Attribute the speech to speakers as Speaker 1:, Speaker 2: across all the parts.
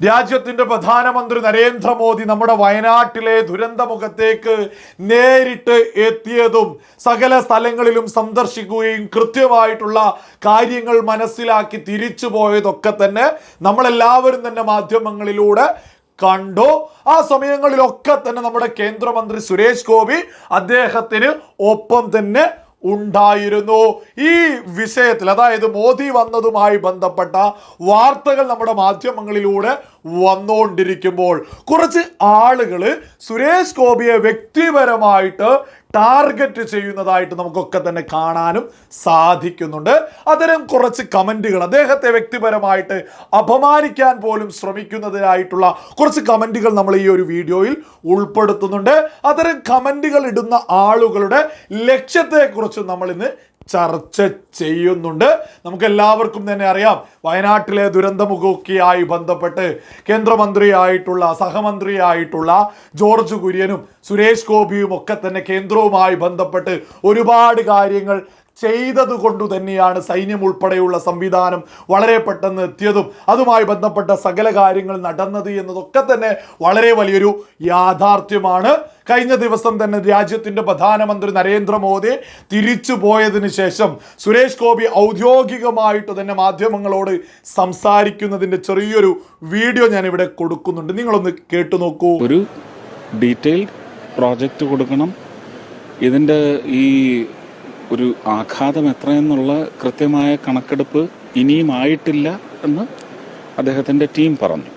Speaker 1: രാജ്യത്തിന്റെ പ്രധാനമന്ത്രി നരേന്ദ്രമോദി നമ്മുടെ വയനാട്ടിലെ ദുരന്തമുഖത്തേക്ക് നേരിട്ട് എത്തിയതും സകല സ്ഥലങ്ങളിലും സന്ദർശിക്കുകയും കൃത്യമായിട്ടുള്ള കാര്യങ്ങൾ മനസ്സിലാക്കി തിരിച്ചു പോയതൊക്കെ തന്നെ നമ്മളെല്ലാവരും തന്നെ മാധ്യമങ്ങളിലൂടെ കണ്ടു. ആ സമയങ്ങളിലൊക്കെ തന്നെ നമ്മുടെ കേന്ദ്രമന്ത്രി സുരേഷ് ഗോപി അദ്ദേഹത്തിന് ഒപ്പം തന്നെ ഉണ്ടായിരുന്നു. ഈ വിഷയത്തിൽ അതായത് മോദി വന്നതുമായി ബന്ധപ്പെട്ട വാർത്തകൾ നമ്മുടെ മാധ്യമങ്ങളിലൂടെ വന്നുകൊണ്ടിരിക്കുമ്പോൾ കുറച്ച് ആളുകൾ സുരേഷ് ഗോപിയെ വ്യക്തിപരമായിട്ട് ടാർഗറ്റ് ചെയ്യുന്നതായിട്ട് നമുക്കൊക്കെ തന്നെ കാണാനും സാധിക്കുന്നുണ്ട്. അത്തരം കുറച്ച് കമന്റുകൾ. അദ്ദേഹത്തെ വ്യക്തിപരമായിട്ട് അപമാനിക്കാൻ പോലും ശ്രമിക്കുന്നതിനായിട്ടുള്ള കുറച്ച് കമന്റുകൾ നമ്മൾ ഈ ഒരു വീഡിയോയിൽ ഉൾപ്പെടുത്തുന്നുണ്ട്. അത്തരം കമന്റുകൾ ഇടുന്ന ആളുകളുടെ ലക്ഷ്യത്തെക്കുറിച്ച് നമ്മൾ ഇന്ന് ചർച്ച ചെയ്യുന്നുണ്ട്. നമുക്ക് എല്ലാവർക്കും തന്നെ അറിയാം വയനാട്ടിലെ ദുരന്തമുഖിയായി ബന്ധപ്പെട്ട് കേന്ദ്രമന്ത്രിയായിട്ടുള്ള സഹമന്ത്രിയായിട്ടുള്ള ജോർജ് കുര്യനും സുരേഷ് ഗോപിയും ഒക്കെ തന്നെ കേന്ദ്രവുമായി ബന്ധപ്പെട്ട് ഒരുപാട് കാര്യങ്ങൾ ചെയ്തത് തന്നെയാണ് സൈന്യം ഉൾപ്പെടെയുള്ള സംവിധാനം വളരെ പെട്ടെന്ന് എത്തിയതും അതുമായി ബന്ധപ്പെട്ട സകല കാര്യങ്ങൾ നടന്നത് എന്നതൊക്കെ തന്നെ വളരെ വലിയൊരു യാഥാർത്ഥ്യമാണ്. കഴിഞ്ഞ ദിവസം തന്നെ രാജ്യത്തിന്റെ പ്രധാനമന്ത്രി നരേന്ദ്രമോദി തിരിച്ചു പോയതിന് ശേഷം സുരേഷ് ഗോപി ഔദ്യോഗികമായിട്ട് തന്നെ മാധ്യമങ്ങളോട് സംസാരിക്കുന്നതിന്റെ ചെറിയൊരു വീഡിയോ ഞാൻ ഇവിടെ കൊടുക്കുന്നുണ്ട്. നിങ്ങളൊന്ന് കേട്ടു നോക്കൂ.
Speaker 2: ഒരു ഡീറ്റെയിൽഡ് പ്രോജക്റ്റ് കൊടുക്കണം. ഇതിന്റെ ഈ ഒരു ആഘാതം എത്രയെന്നുള്ള കൃത്യമായ കണക്കെടുപ്പ് ഇനിയും ആയിട്ടില്ല എന്ന് അദ്ദേഹത്തിന്റെ ടീം പറഞ്ഞു.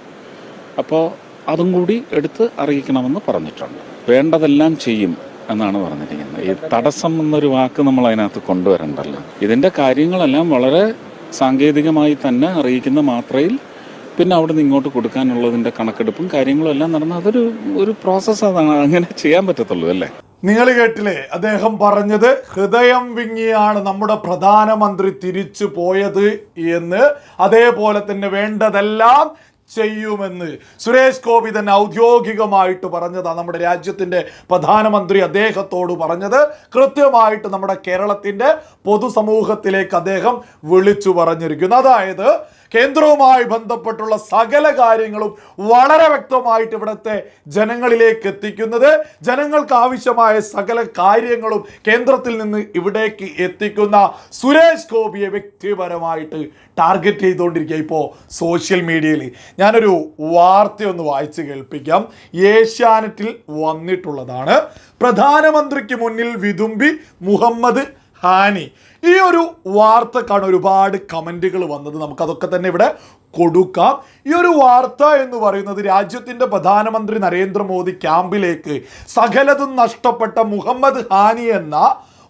Speaker 2: അപ്പോൾ അതും കൂടി എടുത്ത് അറിയിക്കണമെന്ന് പറഞ്ഞിട്ടുണ്ട്. വേണ്ടതെല്ലാം ചെയ്യും എന്നാണ് പറഞ്ഞിരിക്കുന്നത്. ഈ തടസ്സം എന്നൊരു വാക്ക് നമ്മൾ അതിനകത്ത് കൊണ്ടുവരണ്ടല്ലോ. ഇതിന്റെ കാര്യങ്ങളെല്ലാം വളരെ സാങ്കേതികമായി തന്നെ അറിയിക്കുന്ന മാത്രയിൽ പിന്നെ അവിടെ നിന്ന് ഇങ്ങോട്ട് കൊടുക്കാനുള്ളതിന്റെ കണക്കെടുപ്പും കാര്യങ്ങളും എല്ലാം നടന്ന അതൊരു ഒരു പ്രോസസ്സ് അതാണ്. അങ്ങനെ ചെയ്യാൻ പറ്റത്തുള്ളൂ അല്ലേ?
Speaker 1: നിങ്ങൾ കേട്ടില്ലേ? അദ്ദേഹം പറഞ്ഞത് ഹൃദയം വിങ്ങിയാണ് നമ്മുടെ പ്രധാനമന്ത്രി തിരിച്ചു പോയത് എന്ന്. അതേപോലെ തന്നെ വേണ്ടതെല്ലാം ചെയ്യുമെന്ന് സുരേഷ് ഗോപി തന്നെ ഔദ്യോഗികമായിട്ട് പറഞ്ഞതാണ് നമ്മുടെ രാജ്യത്തിന്റെ പ്രധാനമന്ത്രി അദ്ദേഹത്തോട് പറഞ്ഞത്. കൃത്യമായിട്ട് നമ്മുടെ കേരളത്തിന്റെ പൊതുസമൂഹത്തിലേക്ക് അദ്ദേഹം വിളിച്ചു പറഞ്ഞിരിക്കുന്നു. അതായത് കേന്ദ്രവുമായി ബന്ധപ്പെട്ടുള്ള സകല കാര്യങ്ങളും വളരെ വ്യക്തമായിട്ട് ഇവിടുത്തെ ജനങ്ങളിലേക്ക് എത്തിക്കുന്നത്. ജനങ്ങൾക്ക് ആവശ്യമായ സകല കാര്യങ്ങളും കേന്ദ്രത്തിൽ നിന്ന് ഇവിടേക്ക് എത്തിക്കുന്ന സുരേഷ് ഗോപിയെ വ്യക്തിപരമായിട്ട് ടാർഗറ്റ് ചെയ്തുകൊണ്ടിരിക്കുക ഇപ്പോൾ സോഷ്യൽ മീഡിയയിൽ ഞാനൊരു വാർത്തയൊന്ന് വായിച്ച് കേൾപ്പിക്കാം. ഏഷ്യാനെറ്റിൽ വന്നിട്ടുള്ളതാണ്. പ്രധാനമന്ത്രിക്ക് മുന്നിൽ വിതുമ്പി മുഹമ്മദ് ഹാനി. ഈ ഒരു വാർത്ത വാർത്തക്കാണ് ഒരുപാട് കമന്റുകൾ വന്നത്. നമുക്കതൊക്കെ തന്നെ ഇവിടെ കൊടുക്കാം. ഈ ഒരു വാർത്ത എന്ന് പറയുന്നത് രാജ്യത്തിന്റെ പ്രധാനമന്ത്രി നരേന്ദ്രമോദി ക്യാമ്പിലേക്ക് സകലതും നഷ്ടപ്പെട്ട മുഹമ്മദ് ഹാനി എന്ന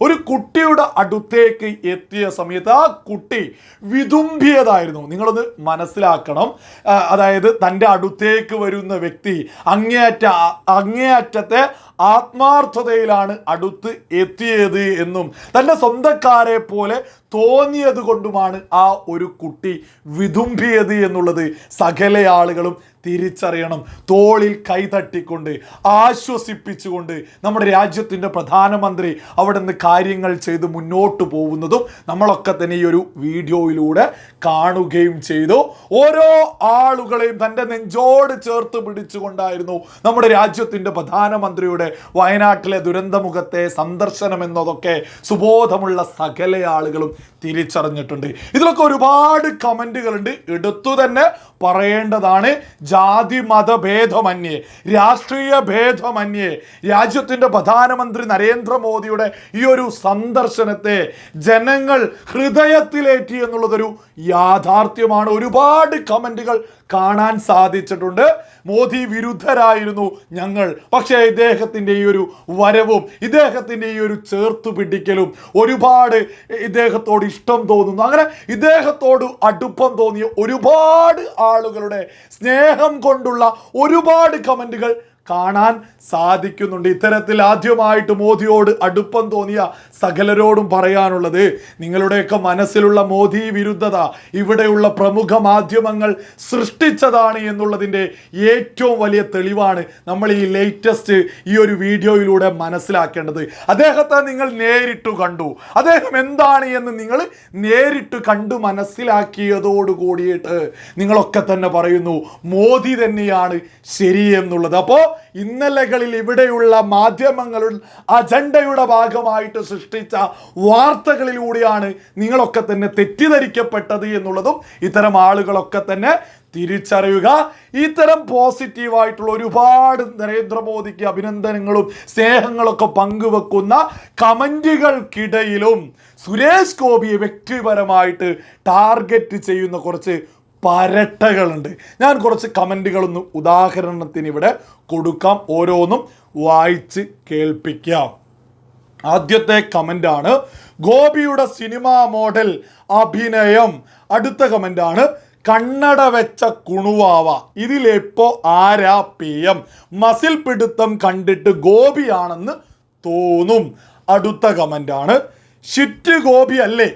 Speaker 1: ഒരു കുട്ടിയുടെ അടുത്തേക്ക് എത്തിയ സമയത്ത് ആ കുട്ടി വിതുമ്പിയതായിരുന്നു. നിങ്ങളൊന്ന് മനസ്സിലാക്കണം. അതായത് തന്റെ അടുത്തേക്ക് വരുന്ന വ്യക്തി അങ്ങേയറ്റ അങ്ങേയറ്റത്തെ ആത്മാർത്ഥതയിലാണ് അടുത്ത് എത്തിയത് എന്നും തന്റെ സ്വന്തക്കാരെ പോലെ തോന്നിയത് കൊണ്ടുമാണ് ആ ഒരു കുട്ടി വിതുമ്പിയത് എന്നുള്ളത്. സകല ആളുകളും തിരിച്ചറിയണം. തോളിൽ കൈതട്ടിക്കൊണ്ട് ആശ്വസിപ്പിച്ചുകൊണ്ട് നമ്മുടെ രാജ്യത്തിന്റെ പ്രധാനമന്ത്രി അവിടെ നിന്ന് കാര്യങ്ങൾ ചെയ്ത് മുന്നോട്ട് പോകുന്നതും നമ്മളൊക്കെ തന്നെ ഈ ഒരു വീഡിയോയിലൂടെ കാണുകയും ചെയ്തു. ഓരോ ആളുകളെയും തന്റെ നെഞ്ചോട് ചേർത്ത് പിടിച്ചുകൊണ്ടായിരുന്നു നമ്മുടെ രാജ്യത്തിന്റെ പ്രധാനമന്ത്രിയുടെ വയനാട്ടിലെ ദുരന്തമുഖത്തെ സന്ദർശനം എന്നതൊക്കെ സുബോധമുള്ള സകല ആളുകളും തിരിച്ചറിഞ്ഞിട്ടുണ്ട്. ഇതിലൊക്കെ ഒരുപാട് കമന്റുകളുണ്ട് എടുത്തു തന്നെ പറയേണ്ടതാണ് ജാതി മതഭേദമന്യേ രാഷ്ട്രീയ ഭേദമന്യേ രാജ്യത്തിന്റെ പ്രധാനമന്ത്രി നരേന്ദ്രമോദിയുടെ ഈ ഒരു സന്ദർശനത്തെ ജനങ്ങൾ ഹൃദയത്തിലേറ്റി എന്നുള്ളതൊരു യാഥാർത്ഥ്യമാണ്. ഒരുപാട് കമന്റുകൾ കാണാൻ സാധിച്ചിട്ടുണ്ട്. മോദി വിരുദ്ധരായിരുന്നു ഞങ്ങൾ. പക്ഷേ ഇദ്ദേഹത്തിന്റെ ഈ ഒരു വരവും ഇദ്ദേഹത്തിന്റെ ഈ ഒരു ചേർത്തു പിടിക്കലും ഒരുപാട് ഇദ്ദേഹത്തോട് ഇഷ്ടം തോന്നുന്നു. അങ്ങനെ ഇദ്ദേഹത്തോട് അടുപ്പം തോന്നിയ ഒരുപാട് ആളുകളുടെ സ്നേഹം കൊണ്ടുള്ള ഒരുപാട് കമന്റുകൾ കാണാൻ സാധിക്കുന്നുണ്ട്. ഇത്തരത്തിൽ ആദ്യമായിട്ട് മോദിയോട് അടുപ്പം തോന്നിയ സകലരോടും പറയാനുള്ളത് നിങ്ങളുടെയൊക്കെ മനസ്സിലുള്ള മോദി വിരുദ്ധത ഇവിടെയുള്ള പ്രമുഖ മാധ്യമങ്ങൾ സൃഷ്ടിച്ചതാണ് എന്നുള്ളതിന്റെ ഏറ്റവും വലിയ തെളിവാണ് നമ്മൾ ഈ ലേറ്റസ്റ്റ് ഈ ഒരു വീഡിയോയിലൂടെ മനസ്സിലാക്കേണ്ടത്. അദ്ദേഹത്തെ നിങ്ങൾ നേരിട്ട് കണ്ടു. അദ്ദേഹം എന്താണ് എന്ന് നിങ്ങൾ നേരിട്ട് കണ്ടു മനസ്സിലാക്കിയതോട് കൂടിയിട്ട് നിങ്ങളൊക്കെ തന്നെ പറയുന്നു മോദി തന്നെയാണ് ശരിയെന്നുള്ളത് അപ്പോൾ ഇന്നലകളിൽ ഇവിടെയുള്ള മാധ്യമങ്ങളുടെ അജണ്ടയുടെ ഭാഗമായിട്ട് സൃഷ്ടിച്ച വാർത്തകളിലൂടെയാണ് നിങ്ങളൊക്കെ തന്നെ തെറ്റിദ്ധരിക്കപ്പെട്ടത് എന്നുള്ളതും ഇത്തരം ആളുകളൊക്കെ തന്നെ തിരിച്ചറിയുക. ഇത്തരം പോസിറ്റീവായിട്ടുള്ള ഒരുപാട് നരേന്ദ്രമോദിക്ക് അഭിനന്ദനങ്ങളും സ്നേഹങ്ങളൊക്കെ പങ്കുവെക്കുന്ന കമന്റുകൾക്കിടയിലും സുരേഷ് ഗോപിയെ വ്യക്തിപരമായിട്ട് ടാർഗറ്റ് ചെയ്യുന്ന കുറച്ച് പരട്ടകളുണ്ട്. ഞാൻ കുറച്ച് കമന്റുകളൊന്ന് ഉദാഹരണത്തിന് ഇവിടെ കൊടുക്കാം. ഓരോന്നും വായിച്ച് കേൾപ്പിക്കാം. ആദ്യത്തെ കമന്റാണ് ഗോപിയുടെ സിനിമാ മോഡൽ അഭിനയം. അടുത്ത കമന്റാണ് കണ്ണട വെച്ച കുണുവാവ. ഇതിലെപ്പോ ആരാ പി എം? മസിൽ പിടുത്തം കണ്ടിട്ട് ഗോപിയാണെന്ന് തോന്നും. അടുത്ത കമന്റാണ് ഷിറ്റ് ഗോപി അല്ലേ?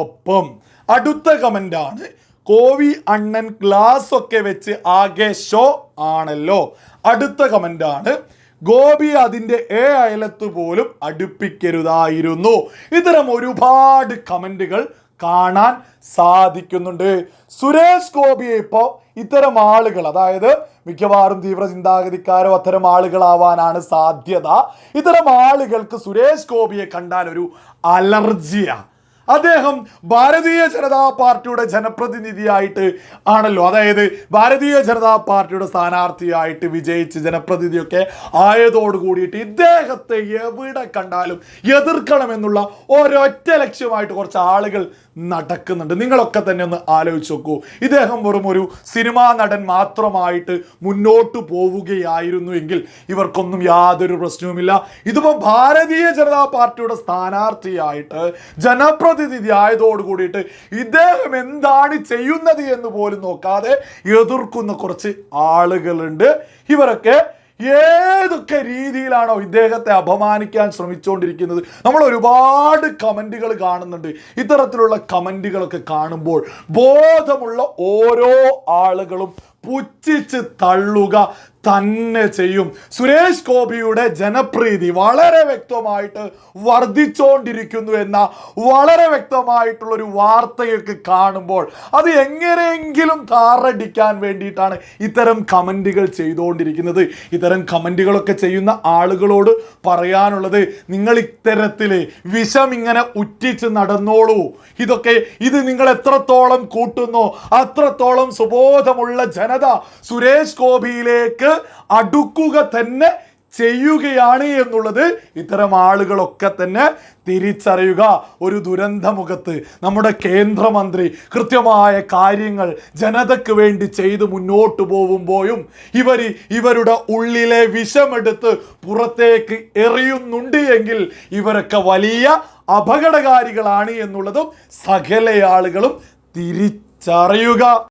Speaker 1: ഒപ്പം. അടുത്ത കമന്റാണ് കോവി അണ്ണൻ ഗ്ലാസ് ഒക്കെ വെച്ച് ആകെ ഷോ ആണല്ലോ. അടുത്ത കമന്റാണ് ഗോപി അതിന്റെ ഏ അയലത്ത് പോലും അടുപ്പിക്കരുതായിരുന്നു. ഇത്തരം ഒരുപാട് കമന്റുകൾ കാണാൻ സാധിക്കുന്നുണ്ട്. സുരേഷ് ഗോപിയെ ഇപ്പോൾ ഇത്തരം ആളുകൾ അതായത് മിക്കവാറും തീവ്ര ചിന്താഗതിക്കാരോ അത്തരം ആളുകളാവാനാണ് സാധ്യത. ഇത്തരം ആളുകൾക്ക് സുരേഷ് ഗോപിയെ കണ്ടാൽ ഒരു അലർജിയാണ് അദ്ദേഹം ഭാരതീയ ജനതാ പാർട്ടിയുടെ ജനപ്രതിനിധിയായിട്ട് ആണല്ലോ. അതായത് ഭാരതീയ ജനതാ പാർട്ടിയുടെ സ്ഥാനാർത്ഥിയായിട്ട് വിജയിച്ച് ജനപ്രതിനിധിയൊക്കെ ആയതോട് കൂടിയിട്ട് ഇദ്ദേഹത്തെ എവിടെ കണ്ടാലും എതിർക്കണമെന്നുള്ള ഒരൊറ്റ ലക്ഷ്യമായിട്ട് കുറച്ച് ആളുകൾ നടക്കുന്നുണ്ട്. നിങ്ങളൊക്കെ തന്നെ ഒന്ന് ആലോചിച്ച് നോക്കൂ. ഇദ്ദേഹം വെറും ഒരു സിനിമാ നടൻ മാത്രമായിട്ട് മുന്നോട്ട് പോവുകയായിരുന്നു എങ്കിൽ ഇവർക്കൊന്നും യാതൊരു പ്രശ്നവുമില്ല. ഇതിപ്പോൾ ഭാരതീയ ജനതാ പാർട്ടിയുടെ സ്ഥാനാർത്ഥിയായിട്ട് ജനപ്രതിനിധി ആയതോട് കൂടിയിട്ട് ഇദ്ദേഹം എന്താണ് ചെയ്യുന്നത് എന്ന് പോലും നോക്കാതെ എതിർക്കുന്ന കുറച്ച് ആളുകളുണ്ട്. ഇവരൊക്കെ ഏതൊക്കെ രീതിയിലാണോ ഇദ്ദേഹത്തെ അപമാനിക്കാൻ ശ്രമിച്ചുകൊണ്ടിരിക്കുന്നത്? നമ്മൾ ഒരുപാട് കമന്റുകൾ കാണുന്നുണ്ട്. ഇത്തരത്തിലുള്ള കമന്റുകളൊക്കെ കാണുമ്പോൾ ബോധമുള്ള ഓരോ ആളുകളും പുച്ഛിച്ച് തള്ളുക തന്നെ ചെയ്യും. സുരേഷ് ഗോപിയുടെ ജനപ്രീതി വളരെ വ്യക്തമായിട്ട് വർദ്ധിച്ചുകൊണ്ടിരിക്കുന്നു എന്ന വളരെ വ്യക്തമായിട്ടുള്ള ഒരു വാർത്തയൊക്കെ കാണുമ്പോൾ അത് എങ്ങനെയെങ്കിലും താറടിക്കാൻ വേണ്ടിയിട്ടാണ് ഇത്തരം കമന്റുകൾ ചെയ്തുകൊണ്ടിരിക്കുന്നത്. ഇത്തരം കമന്റുകളൊക്കെ ചെയ്യുന്ന ആളുകളോട് പറയാനുള്ളത് നിങ്ങൾ ഇത്തരത്തിൽ വിഷം ഇങ്ങനെ ഉറ്റിച്ച് നടന്നോളൂ. ഇതൊക്കെ ഇത് നിങ്ങൾ എത്രത്തോളം കൂട്ടുന്നോ അത്രത്തോളം സുബോധമുള്ള ജനത സുരേഷ് ഗോപിയിലേക്ക് അടുക്കുക തന്നെ ചെയ്യുകയാണ് എന്നുള്ളത് ഇത്തരം ആളുകളൊക്കെ തന്നെ തിരിച്ചറിയുക. ഒരു ദുരന്തമുഖത്ത് നമ്മുടെ കേന്ദ്രമന്ത്രി കൃത്യമായ കാര്യങ്ങൾ ജനതയ്ക്ക് വേണ്ടി ചെയ്ത് മുന്നോട്ട് പോകുമ്പോഴും ഇവർ ഇവരുടെ ഉള്ളിലെ വിഷമെടുത്ത് പുറത്തേക്ക് എറിയുന്നുണ്ട് എങ്കിൽ ഇവരൊക്കെ വലിയ അപകടകാരികളാണ് എന്നുള്ളതും സകല ആളുകളും തിരിച്ചറിയുക.